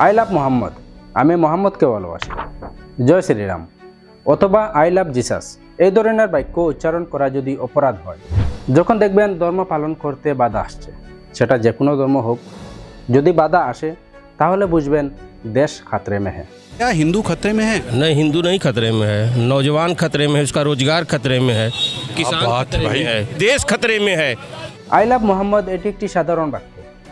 I love Mohammad আমি মোহাম্মদকে ভালোবাসি জয় শ্রীরাম অথবা আই লাভ জিসাস এই ধরনের বাক্য উচ্চারণ করা যদি অপরাধ হয় যখন দেখবেন ধর্ম পালন করতে বাধা আসছে সেটা যে কোনো ধর্ম হোক যদি বাধা আসে তাহলে বুঝবেন দেশ খাতরে মেহে क्या हिंदू खतरे में है नहीं हिंदू नहीं खतरे में है नौजवान खतरे में है उसका रोजगार खतरे में है किसान बात खतरे भाई। में है देश खतरे में है আই লাভ মোহাম্মদ এটি একটি সাধারণ বাক্য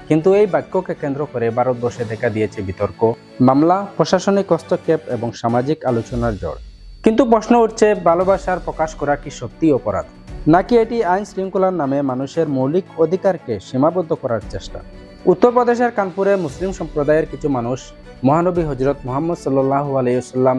কিন্তু এই বাক্যকে কেন্দ্র করে ভারতবর্ষে দেখা দিয়েছে বিতর্ক, মামলা, প্রশাসনিক হস্তক্ষেপ এবং সামাজিক আলোচনার জড় কিন্তু প্রশ্ন উঠছে, ভালোবাসার প্রকাশ করা কি সত্যি অপরাধ? নাকি এটি আইন শৃঙ্খলার নামে মানুষের মৌলিক অধিকারকে সীমাবদ্ধ করার চেষ্টা? উত্তরপ্রদেশের কানপুরে মুসলিম সম্প্রদায়ের কিছু মানুষ, মহানবী হজরত মোহাম্মদ সাল্লাহু আলাইসাল্লাম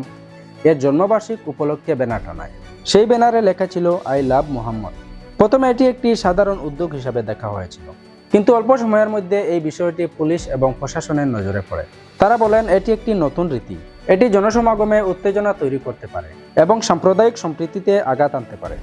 এর জন্মবার্ষিক উপলক্ষে ব্যানার টানায়। সেই ব্যানারে লেখা ছিল, আই লাভ মোহাম্মদ। প্রথমে এটি একটি সাধারণ উদ্যোগ হিসাবে দেখা হয়েছিল। কিন্তু অল্প সময়ের মধ্যে এই বিষয়টি পুলিশ এবং প্রশাসনের নজরে পড়ে। তারা বলেন, এটি একটি নতুন রীতি। এটি জনসমাগমে উত্তেজনা তৈরি করতে পারে এবং সাম্প্রদায়িক সম্প্রীতিতে আঘাত আনতে পারে।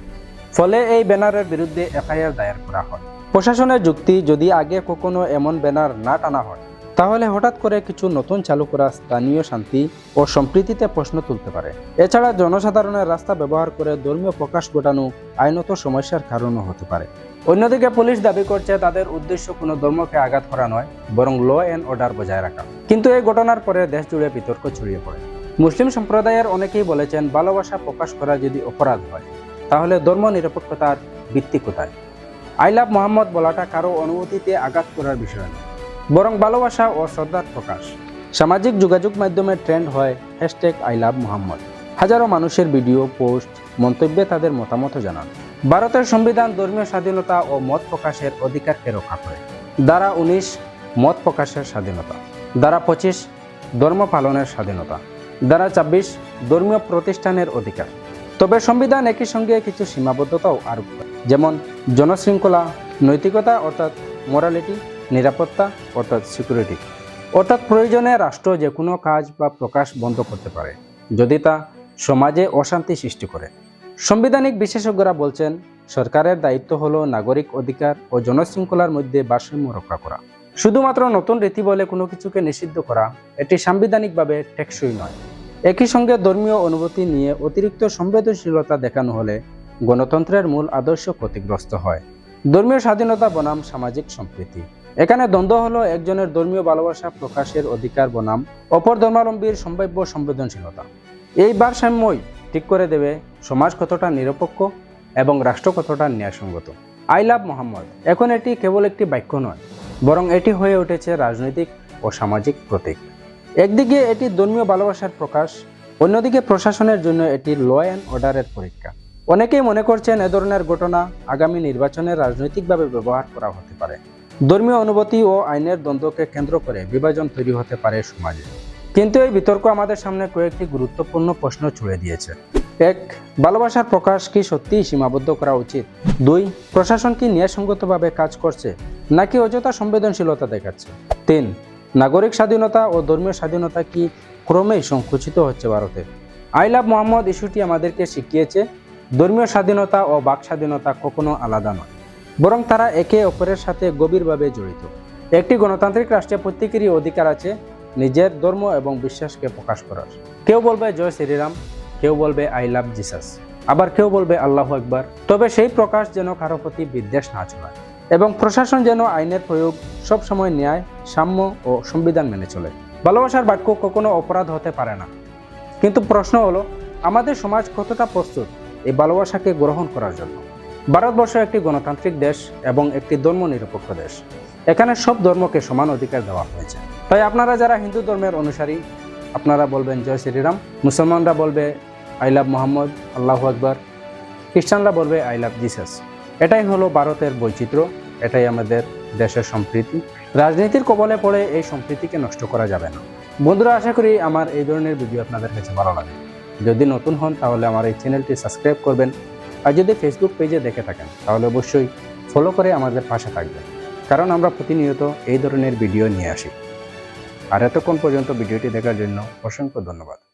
ফলে এই ব্যানারের বিরুদ্ধে এফআইআর দায়ের করা হয়। প্রশাসনের যুক্তি, যদি আগে কখনো এমন ব্যানার না টানা হয় তাহলে হঠাৎ করে কিছু নতুন চালু করা স্থানীয় শান্তি ও সম্প্রীতিতে প্রশ্ন তুলতে পারে। এছাড়া জনসাধারণের রাস্তা ব্যবহার করে ধর্মীয় প্রকাশ ঘটানো আইনত সমস্যার কারণও হতে পারে। অন্যদিকে পুলিশ দাবি করছে, তাদের উদ্দেশ্য কোনো ধর্মকে আঘাত করা নয়, বরং ল অ্যান্ড অর্ডার বজায় রাখা। কিন্তু এই ঘটনার পরে দেশ জুড়ে বিতর্ক ছড়িয়ে পড়ে। মুসলিম সম্প্রদায়ের অনেকেই বলেছেন, ভালোবাসা প্রকাশ করা যদি অপরাধ হয়, তাহলে ধর্ম নিরপেক্ষতার ভিত্তি কোথায়? আই লাভ মোহাম্মদ বলাটা কারও অনুভূতিতে আঘাত করার বিষয় নয়। বরং ভালোবাসা ও শ্রদ্ধার প্রকাশ। সামাজিক যোগাযোগ মাধ্যমে ট্রেন্ড হয় হ্যাশট্যাগ আই লাভ মোহাম্মদ হাজারো মানুষের ভিডিও, পোস্ট, মন্তব্যে তাদের মতামত জানান। ভারতের সংবিধান, ধর্মীয় স্বাধীনতা ও মত প্রকাশের অধিকারকে রক্ষা করে। দ্বারা উনিশ, মত প্রকাশের স্বাধীনতা। দ্বারা পঁচিশ, ধর্ম পালনের স্বাধীনতা। দ্বারা ছাব্বিশ, ধর্মীয় প্রতিষ্ঠানের অধিকার। তবে সংবিধান একই সঙ্গে কিছু সীমাবদ্ধতাও আরোপ করে। যেমন জনশৃঙ্খলা, নৈতিকতা অর্থাৎ মোরালিটি নিরাপত্তা অর্থাৎ সিকিউরিটি অর্থাৎ প্রয়োজনে রাষ্ট্র যে কোনো কাজ বা প্রকাশ বন্ধ করতে পারে, যদি তা সমাজে অশান্তি সৃষ্টি করে। সাংবিধানিক বিশেষজ্ঞরা বলছেন, সরকারের দায়িত্ব হল নাগরিক অধিকার ও জনশৃঙ্খলার মধ্যে ভারসাম্য রক্ষা করা। শুধুমাত্র নতুন রীতি বলে কোনো কিছুকে নিষিদ্ধ করা, এটি সাংবিধানিকভাবে টেকসই নয়। একই সঙ্গে ধর্মীয় অনুভূতি নিয়ে অতিরিক্ত সংবেদনশীলতা দেখানো হলে গণতন্ত্রের মূল আদর্শ ক্ষতিগ্রস্ত হয়। ধর্মীয় স্বাধীনতা বনাম সামাজিক সম্প্রীতি। এখানে দ্বন্দ্ব হলো একজনের ধর্মীয় ভালোবাসা প্রকাশের অধিকার বনাম, অপর ধর্মাবলম্বীর সম্ভাব্য সংবেদনশীলতা এই ভারসাম্যই ঠিক করে দেবে সমাজ কতটা নিরপেক্ষ এবং রাষ্ট্র কতটা ন্যায়সঙ্গত। I love Mohammad. এখন এটি কেবল একটি বাক্য নয়, বরং এটি হয়ে উঠেছে রাজনৈতিক ও সামাজিক প্রতীক। একদিকে এটি ধর্মীয় ভালোবাসার প্রকাশ, অন্যদিকে প্রশাসনের জন্য এটি ল অ্যান্ড অর্ডারের পরীক্ষা। অনেকেই মনে করছেন এ ধরনের ঘটনা আগামী নির্বাচনে রাজনৈতিকভাবে ব্যবহার করা হতে পারে। ধর্মীয় অনুভূতি ও আইনের দ্বন্দ্বকে কেন্দ্র করে বিভাজন তৈরি হতে পারে সমাজে। কিন্তু এই বিতর্ক আমাদের সামনে কয়েকটি গুরুত্বপূর্ণ প্রশ্ন ছুড়ে দিয়েছে। এক, ভালোবাসার প্রকাশ কি সত্যিই সীমাবদ্ধ করা উচিত? দুই, প্রশাসন কি ন্যায়সঙ্গতভাবে কাজ করছে, নাকি অযথা সংবেদনশীলতা দেখাচ্ছে? তিন, নাগরিক স্বাধীনতা ও ধর্মীয় স্বাধীনতা কি ক্রমেই সংকুচিত হচ্ছে ভারতে? আই লাভ মোহাম্মদ ইস্যুটি আমাদেরকে শিখিয়েছে, ধর্মীয় স্বাধীনতা ও বাক স্বাধীনতা কখনো আলাদা নয়। বরং তারা একে অপরের সাথে গভীরভাবে জড়িত। একটি গণতান্ত্রিক রাষ্ট্রে প্রত্যেকেরই অধিকার আছে নিজের ধর্ম এবং বিশ্বাসকে প্রকাশ করার। কেউ বলবে, জয় শ্রীরাম। কেউ বলবে, আই লাভ জিসাস। আবার কেউ বলবে, আল্লাহ একবার তবে সেই প্রকাশ যেন কারও প্রতি বিদ্বেষ না চলায় এবং প্রশাসন যেন আইনের প্রয়োগ, সবসময় ন্যায়, সাম্য ও সংবিধান মেনে চলে। ভালোবাসার বাক্য কখনো অপরাধ হতে পারে না। কিন্তু প্রশ্ন হলো, আমাদের সমাজ কতটা প্রস্তুত এই ভালোবাসাকে গ্রহণ করার জন্য? ভারতবর্ষ একটি গণতান্ত্রিক দেশ এবং একটি ধর্ম নিরপেক্ষ দেশ। এখানে সব ধর্মকে সমান অধিকার দেওয়া হয়েছে। তাই আপনারা যারা হিন্দু ধর্মের অনুসারী, আপনারা বলবেন, জয় শ্রীরাম। মুসলমানরা বলবে, আই লাভ মোহাম্মদ, আল্লাহ আকবর। খ্রিস্টানরা বলবে, আই লাভ জিসাস। এটাই হলো ভারতের বৈচিত্র্য, এটাই আমাদের দেশের সম্প্রীতি। রাজনীতির কবলে পড়ে এই সম্প্রীতিকে নষ্ট করা যাবে না। বন্ধুরা, আশা করি আমার এই ধরনের ভিডিও আপনাদের কাছে ভালো লাগে। যদি নতুন হন, তাহলে আমার এই চ্যানেলটি সাবস্ক্রাইব করবেন। আর যদি ফেসবুক পেজে দেখে থাকেন, তাহলে অবশ্যই ফলো করে আমাদের পাশে থাকবেন। কারণ আমরা প্রতিনিয়ত এই ধরনের ভিডিও নিয়ে আসি। আর এতক্ষণ পর্যন্ত ভিডিওটি দেখার জন্য অসংখ্য ধন্যবাদ।